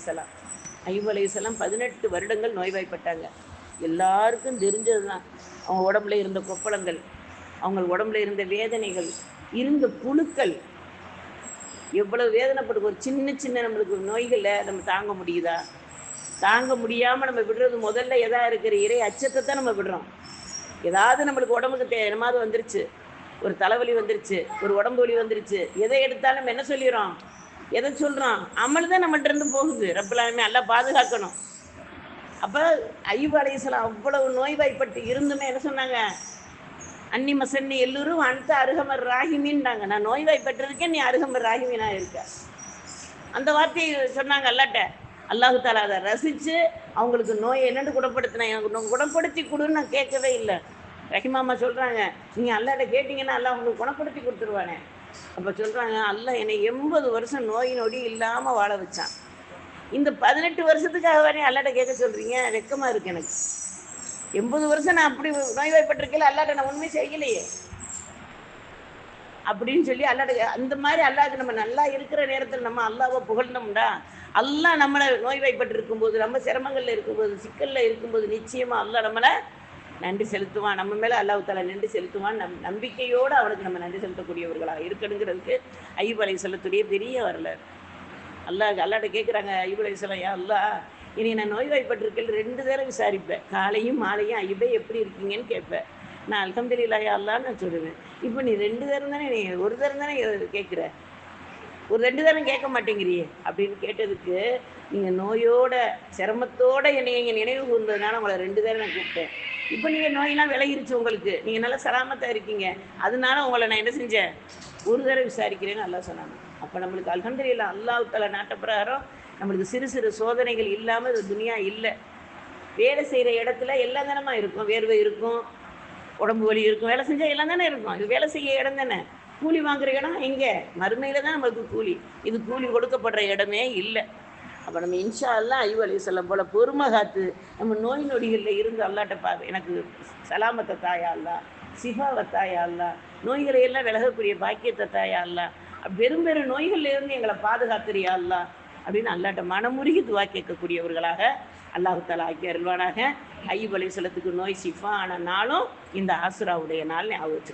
அலைசலாம் ஐயூப் அலைசலாம் பதினெட்டு வருடங்கள் நோய்வாய்ப்பட்டாங்க. எல்லாருக்கும் தெரிஞ்சது தான் அவங்க உடம்புல இருந்த கொப்பளங்கள் அவங்க உடம்புல இருந்த வேதனைகள் இருந்த புழுக்கள். எவ்வளவு வேதனைப்பட்டு ஒரு சின்ன சின்ன நம்மளுக்கு நோய்களை நம்ம தாங்க முடியுதா? தாங்க முடியாமல் நம்ம விடுறது முதல்ல எதா இருக்கிற இறை அச்சத்தை தான் நம்ம விடுறோம். ஏதாவது நம்மளுக்கு உடம்புக்கு தே என்னமாவது வந்துருச்சு. ஒரு தலைவலி வந்துருச்சு ஒரு உடம்பு வலி வந்துருச்சு. எதை எடுத்தாலும் நம்ம என்ன சொல்லிடுறோம்? எதை சொல்கிறோம் அமல் தான் நம்மள்ட்ட இருந்து போகுது ரப்பலாலுமே நல்லா பாதுகாக்கணும். அப்போ ஐயூப் அலையாம் அவ்வளவு நோய்வாய்ப்பட்டு இருந்துமே என்ன சொன்னாங்க? அன்னி மசன்னி எல்லோரும் அந்த அருகமர் ராகிமின்றாங்க நான் நோய்வாய்ப்பட்டிருக்கேன் நீ அருகமர் ராகிமினா இருக்க. அந்த வார்த்தையை சொன்னாங்க அல்லாட்ட. அல்லாஹு தாலா அதை ரசித்து அவங்களுக்கு நோயை என்னென்னு குணப்படுத்தினேன் எனக்கு குணப்படுத்தி கொடுன்னு நான் கேட்கவே இல்லை. ரஹிமாமா சொல்கிறாங்க நீங்கள் அல்லாட்ட கேட்டிங்கன்னா அல்லா உங்களுக்கு குணப்படுத்தி கொடுத்துருவானே. அப்போ சொல்கிறாங்க அல்லா என்னை எண்பது வருஷம் நோய் நொடி இல்லாமல் வாழ வச்சான். இந்த பதினெட்டு வருஷத்துக்காக வேணே அல்லாட்ட கேட்க சொல்கிறீங்க வெக்கமாக இருக்கு எனக்கு. எண்பது வருஷம் நான் அப்படி நோய்வாய்ப்பட்டிருக்கல அல்லாட்ட நான் உண்மை செய்யலையே. அப்படின்னு சொல்லி அல்லாட்ட அந்த மாதிரி அல்லாஹ்க்கு நம்ம நல்லா இருக்கிற நேரத்தில் நம்ம அல்லாவை புகழ்ந்தோம்டா அல்லா நம்மளை நோய்வாய்ப்பட்டு இருக்கும்போது ரொம்ப சிரமங்களில் இருக்கும்போது சிக்கலில் இருக்கும்போது நிச்சயமாக அல்லா நம்மளை நன்றி செலுத்துவான். நம்ம மேலே அல்லாஹ் தாலா நன்றி செலுத்துவான். நம் நம்பிக்கையோடு அவனுக்கு நம்ம நன்றி செலுத்தக்கூடியவர்களாக இருக்கணுங்கிறதுக்கு ஐயூப் அலை செல்லத்துடைய பெரிய வரல அல்லாஹ் அல்லாட்ட கேட்குறாங்க ஐயூப் அலை செல்லம் யா அல்லாஹ் இனி நான் நோய்வாய்ப்பட்டிருக்கேன் ரெண்டு தடவை விசாரிப்பேன். காலையும் மாலையும் ஐயூபே எப்படி இருக்கீங்கன்னு கேட்பேன். நான் அல்ஹம்துலில்லாஹ் அல்லான்னு நான் சொல்லுவேன். இப்போ நீ ரெண்டு தரம் தானே நீ ஒரு தரம் தானே கேட்குற ஒரு ரெண்டு தானே கேட்க மாட்டேங்கிறியே அப்படின்னு கேட்டதுக்கு நீங்கள் நோயோட சிரமத்தோட என்னை இங்கே நினைவு கூர்ந்ததுனால உங்களை ரெண்டு தானே நான் கூப்பிட்டேன். இப்போ நீங்கள் நோயெல்லாம் விலகிருச்சு உங்களுக்கு. நீங்கள் நல்லா சலாமத்தாக இருக்கீங்க. அதனால உங்களை நான் என்ன செஞ்சேன்? ஒரு தடவை விசாரிக்கிறேன்னு நல்லா சொன்னாங்க. அப்போ நம்மளுக்கு அல்ஹம்துலில்லா அல்லாஹ் நாட்டப்பிரகாரம் பிரகாரம் நம்மளுக்கு சிறு சிறு சோதனைகள் இல்லாமல் இது துனியா இல்லை. வேலை செய்கிற இடத்துல எல்லா தானமா இருக்கும். வேர்வை இருக்கும் உடம்பு வலி இருக்கும். வேலை செஞ்சால் எல்லாம் தானே இருக்கும். இது வேலை செய்ய இடம் தானே. கூலி வாங்குற இடம் எங்கே? மறுமையில் தான் நம்மளுக்கு கூலி. இது கூலி கொடுக்கப்படுற இடமே இல்லை. அப்போ நம்ம இன்ஷா அல்லாஹ் ஐயோ அலி சொல்லம் போல் பொறுமை காத்து நம்ம நோய் நொடிகளில் இருந்து அல்லாட்ட பா எனக்கு சலாமத்தை தாயா அல்லா சிஃபாவை தாயா அல்லா நோய்களை எல்லாம் விலகக்கூடிய பாக்கியத்தை தாயா அல்லா பெரும் பெரும் நோய்களில் இருந்து எங்களை பாதுகாத்துறியா அல்லா அப்படின்னு அல்லாட்ட மனமுருகி துவா கேட்கக்கூடியவர்களாக அல்லாஹு தாலா ஆக்கி அருள்வானாக. ஐயப் சொல்லத்துக்கு நோய் சிஃபா ஆனாலும் நாளும் இந்த ஆசுராவுடைய நாள் ஞாபகம்